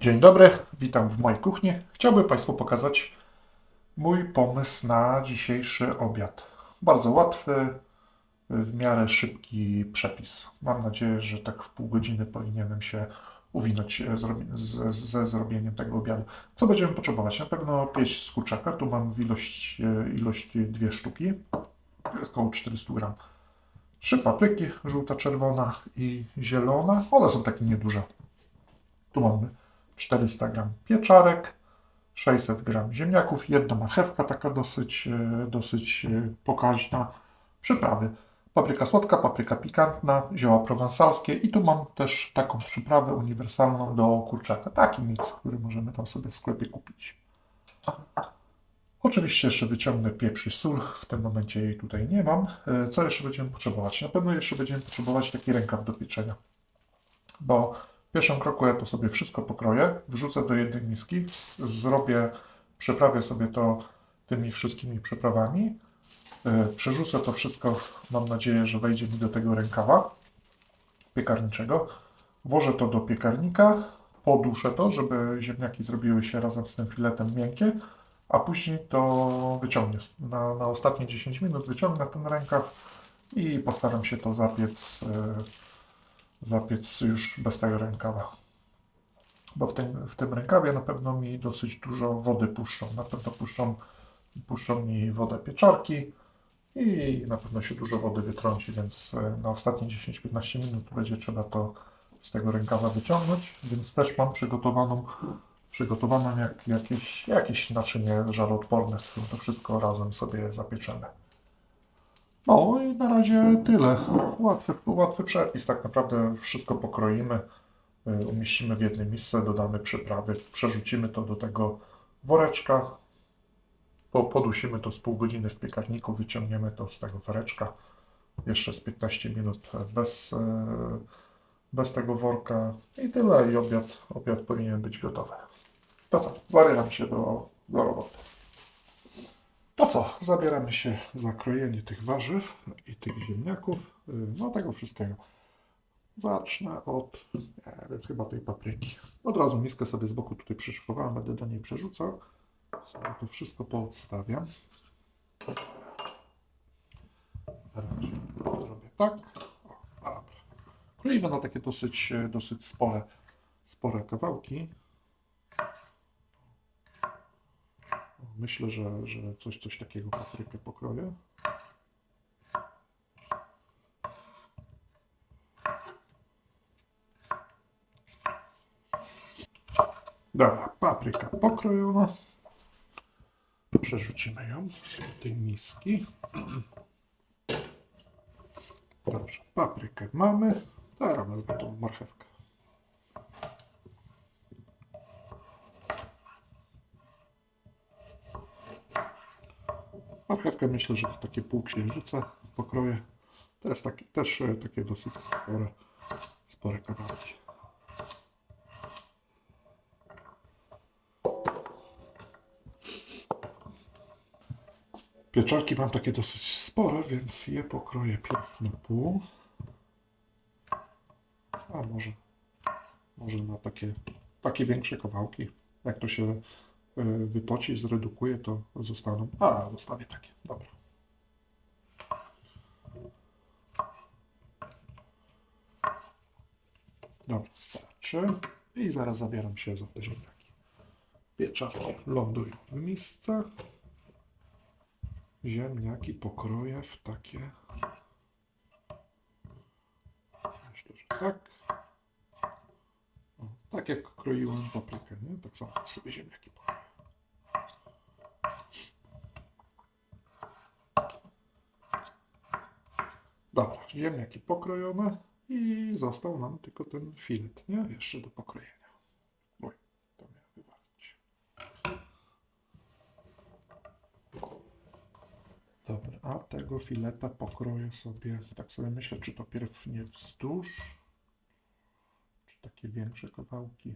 Dzień dobry, witam w mojej kuchni. Chciałbym Państwu pokazać mój pomysł na dzisiejszy obiad. Bardzo łatwy, w miarę szybki przepis. Mam nadzieję, że tak w pół godziny powinienem się uwinąć e, ze zrobieniem tego obiadu. Co będziemy potrzebować? Na pewno pieść z kurczaka. Tu mam w ilość, e, ilość dwie sztuki. Jest około 400 gram. Trzy papryki, żółta, czerwona i zielona. One są takie nieduże. Tu mamy 400 gram pieczarek, 600 gram ziemniaków, jedna marchewka taka dosyć, e, dosyć e, pokaźna, przyprawy. Papryka słodka, papryka pikantna, zioła prowansalskie i tu mam też taką przyprawę uniwersalną do kurczaka. Taki miks, który możemy tam sobie w sklepie kupić. Oczywiście jeszcze wyciągnę pieprz i sól, w tym momencie jej tutaj nie mam. E, Co jeszcze będziemy potrzebować? Na pewno jeszcze będziemy potrzebować taki rękaw do pieczenia, bo w pierwszym kroku ja to sobie wszystko pokroję, wrzucę do jednej miski, zrobię, przeprawię sobie to tymi wszystkimi przyprawami, e, przerzucę to wszystko, mam nadzieję, że wejdzie mi do tego rękawa piekarniczego, włożę to do piekarnika, poduszę to, żeby ziemniaki zrobiły się razem z tym filetem miękkie, a później to wyciągnie. Na, na ostatnie 10 minut wyciągnę ten rękaw i postaram się to zapiec, e, zapiec już bez tego rękawa. Bo w tym, w tym rękawie na pewno mi dosyć dużo wody puszczą. Na pewno puszczą, puszczą mi wodę pieczarki i na pewno się dużo wody wytrąci, więc e, na ostatnie 10-15 minut będzie trzeba to z tego rękawa wyciągnąć, więc też mam przygotowaną przygotowaną jak, jakieś, jakieś naczynie żaroodporne, w którym to wszystko razem sobie zapieczemy. No i na razie tyle. Łatwy, łatwy przepis, tak naprawdę wszystko pokroimy, y, umieścimy w jednej misce, dodamy przyprawy, przerzucimy to do tego woreczka, po, podusimy to z pół godziny w piekarniku, wyciągniemy to z tego woreczka, jeszcze z 15 minut bez, e, bez tego worka i tyle i obiad, obiad powinien być gotowy. To co, zabieram się do, do roboty. To co, zabieramy się za krojenie tych warzyw i tych ziemniaków, y, no tego wszystkiego. Zacznę od, wiem, chyba tej papryki. Od razu miskę sobie z boku tutaj przyszykowałem, będę do niej przerzucał. Sobie to wszystko poodstawiam. Zrobię tak. O. Kroimy na takie dosyć, dosyć spore, spore kawałki. Myślę, że, że coś, coś takiego paprykę pokroję. Dobra, papryka pokrojona. Przerzucimy ją do tej miski. Dobrze, paprykę mamy. Teraz wezmę tą marchewkę. Marchewkę myślę, że w takie półksiężyce pokroję. To jest taki, też e, takie dosyć spore, spore kawałki. Pieczarki mam takie dosyć spore, więc je pokroję pierw na pół. A może, może na takie, takie większe kawałki. Jak to się y, wypoci, zredukuje, to zostaną. A, zostawię takie. Dobra. Dobra, starczy. I zaraz zabieram się za te ziemniaki. Pieczarki lądują w misce. Ziemniaki pokroję w takie. Myślę, że tak. O, tak jak kroiłem paprykę, nie? Tak samo sobie ziemniaki pokroję. Dobra, ziemniaki pokrojone i został nam tylko ten filet, nie? Jeszcze do pokrojenia. Oj, to miałem wywalić. Dobra, a tego fileta pokroję sobie, tak sobie myślę, czy to pierw nie wzdłuż, czy takie większe kawałki.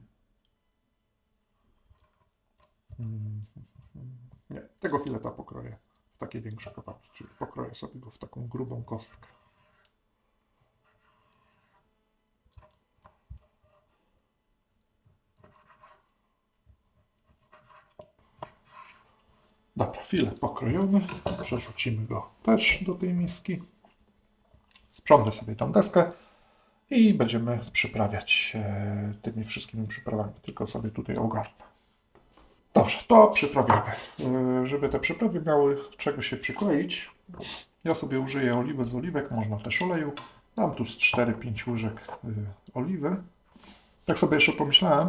Nie, tego fileta pokroję w takie większe kawałki, czyli pokroję sobie go w taką grubą kostkę. Dobra, filet pokrojony, przerzucimy go też do tej miski. Sprzątnę sobie tą deskę i będziemy przyprawiać e, tymi wszystkimi przyprawami, tylko sobie tutaj ogarnę. Dobrze, to przyprawiamy. E, żeby te przyprawy miały czego się przykleić, ja sobie użyję oliwy z oliwek, można też oleju. Dam tu z 4-5 łyżek y, oliwy. Tak sobie jeszcze pomyślałem,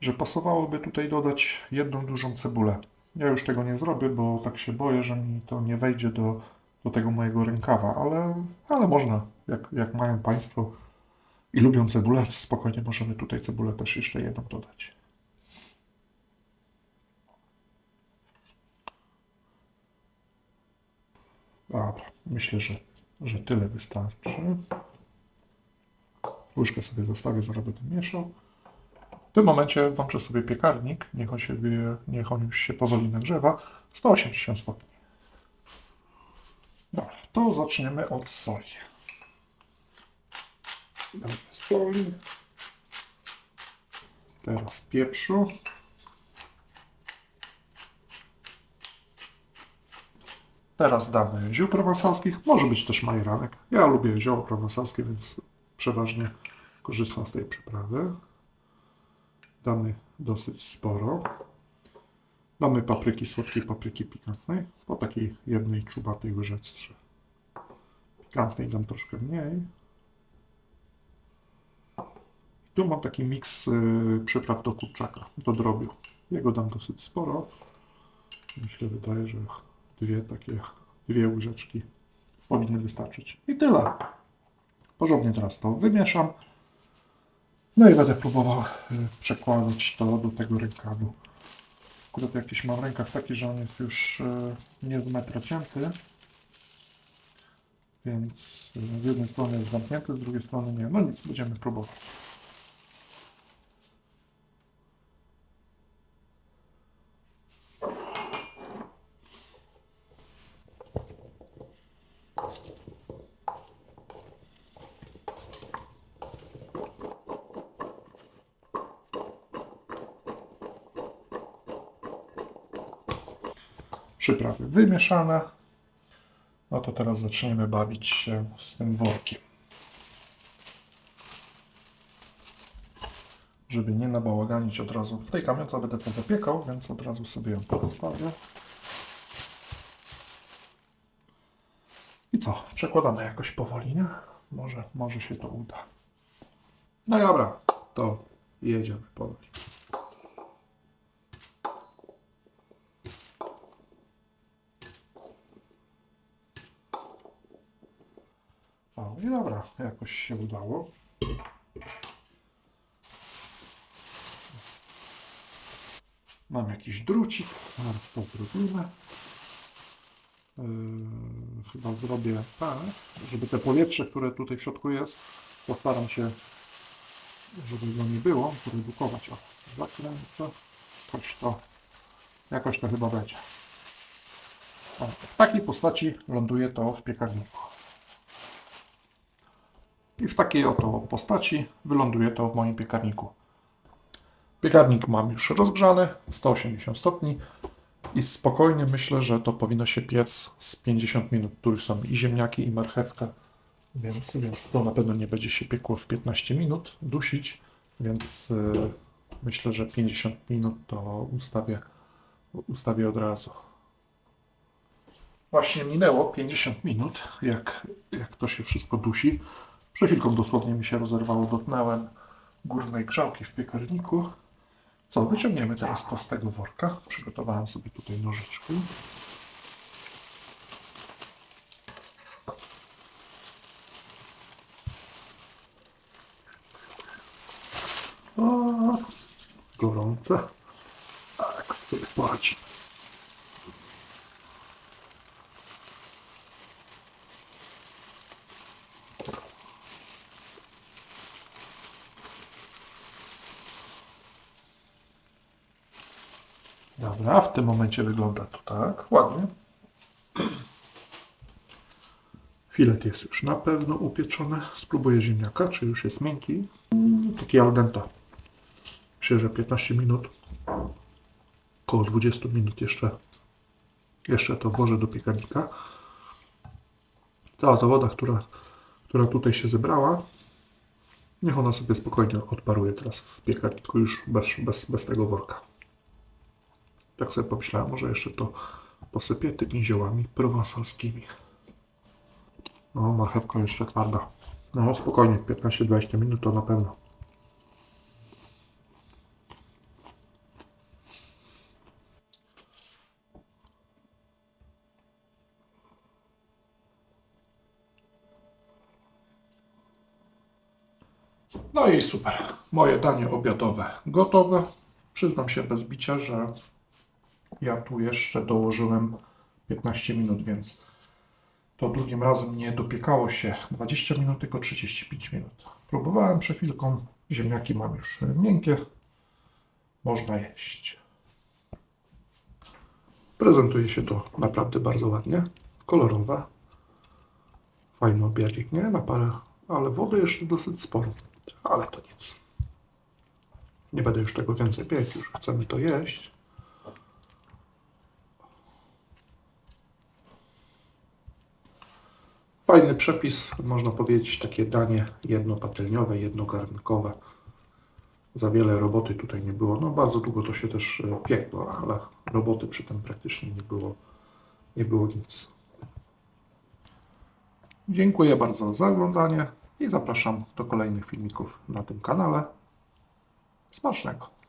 że pasowałoby tutaj dodać jedną dużą cebulę. Ja już tego nie zrobię, bo tak się boję, że mi to nie wejdzie do, do tego mojego rękawa, ale, ale można. Jak, jak mają Państwo i lubią cebulę, spokojnie możemy tutaj cebulę też jeszcze jedną dodać. Dobra, myślę, że, że tyle wystarczy. Łyżkę sobie zostawię, zaraz będę mieszał. W tym momencie włączę sobie piekarnik, niech on, się, niech on już się powoli nagrzewa. 180 stopni. Dobra, to zaczniemy od soli. Damy soli. Teraz pieprzu. Teraz damy ziół prowansalskich, może być też majeranek. Ja lubię zioło prowansalskie, więc przeważnie korzystam z tej przyprawy. Damy dosyć sporo. Damy papryki słodkiej, papryki pikantnej, po takiej jednej czubatej łyżeczce. Pikantnej dam troszkę mniej. Tu mam taki miks y, przypraw do kurczaka, do drobiu. Jego dam dosyć sporo. Myślę, wydaje, że dwie takie, dwie łyżeczki powinny wystarczyć. I tyle. Porządnie teraz to wymieszam. No i będę próbował y, przekładać to do tego rękawu. Akurat jakiś mam rękaw taki, że on jest już y, nie z metra cięty. Więc y, z jednej strony jest zamknięty, z drugiej strony nie. No nic, będziemy próbować. Przyprawy wymieszane. No to teraz zaczniemy bawić się z tym workiem. Żeby nie nabałaganić od razu. W tej kamionce będę to zapiekał, więc od razu sobie ją podstawię. I co? Przekładamy jakoś powoli, nie? Może, może się to uda. No dobra, to jedziemy powoli. O, i dobra, jakoś się udało. Mam jakiś drucik, to zrobimy. Yy, chyba zrobię tak, żeby te powietrze, które tutaj w środku jest, postaram się, żeby go nie było, zredukować. O, zakręcę. Jakoś to, jakoś to chyba będzie. O, w takiej postaci ląduje to w piekarniku. I w takiej oto postaci wyląduje to w moim piekarniku. Piekarnik mam już rozgrzany, 180 stopni i spokojnie myślę, że to powinno się piec z 50 minut. Tu już są i ziemniaki, i marchewka, więc, więc to na pewno nie będzie się piekło w 15 minut, dusić, więc yy, myślę, że 50 minut to ustawię, ustawię od razu. Właśnie minęło 50 minut, jak, jak to się wszystko dusi. Przed chwilką dosłownie mi się rozerwało, dotknąłem górnej grzałki w piekarniku. Co, wyciągniemy teraz to z tego worka. Przygotowałem sobie tutaj nożyczki. O, gorące. Tak sobie płaci. Dobra, w tym momencie wygląda to tak, ładnie. Filet jest już na pewno upieczony. Spróbuję ziemniaka, czy już jest miękki. Mm, Taki al dente. Myślę, że 15 minut, około 20 minut jeszcze Jeszcze to włożę do piekarnika. Cała ta woda, która, która tutaj się zebrała, niech ona sobie spokojnie odparuje teraz w piekarniku już bez, bez, bez tego worka. Tak sobie pomyślałem, może jeszcze to posypię tymi ziołami prowansalskimi. No, marchewka jeszcze twarda. No, spokojnie, 15-20 minut to na pewno. No i super. Moje danie obiadowe gotowe. Przyznam się bez bicia, że ja tu jeszcze dołożyłem 15 minut, więc to drugim razem nie dopiekało się 20 minut, tylko 35 minut. Próbowałem przed chwilką. Ziemniaki mam już miękkie. Można jeść. Prezentuje się to naprawdę bardzo ładnie. Kolorowe. Fajny obiadzik, nie? Na parę, ale wody jeszcze dosyć sporo. Ale to nic. Nie będę już tego więcej piec, już chcemy to jeść. Fajny przepis, można powiedzieć, takie danie jednopatelniowe, jednogarnkowe. Za wiele roboty tutaj nie było. No bardzo długo to się też e, piekło, ale roboty przy tym praktycznie nie było, nie było nic. Dziękuję bardzo za oglądanie i zapraszam do kolejnych filmików na tym kanale. Smacznego!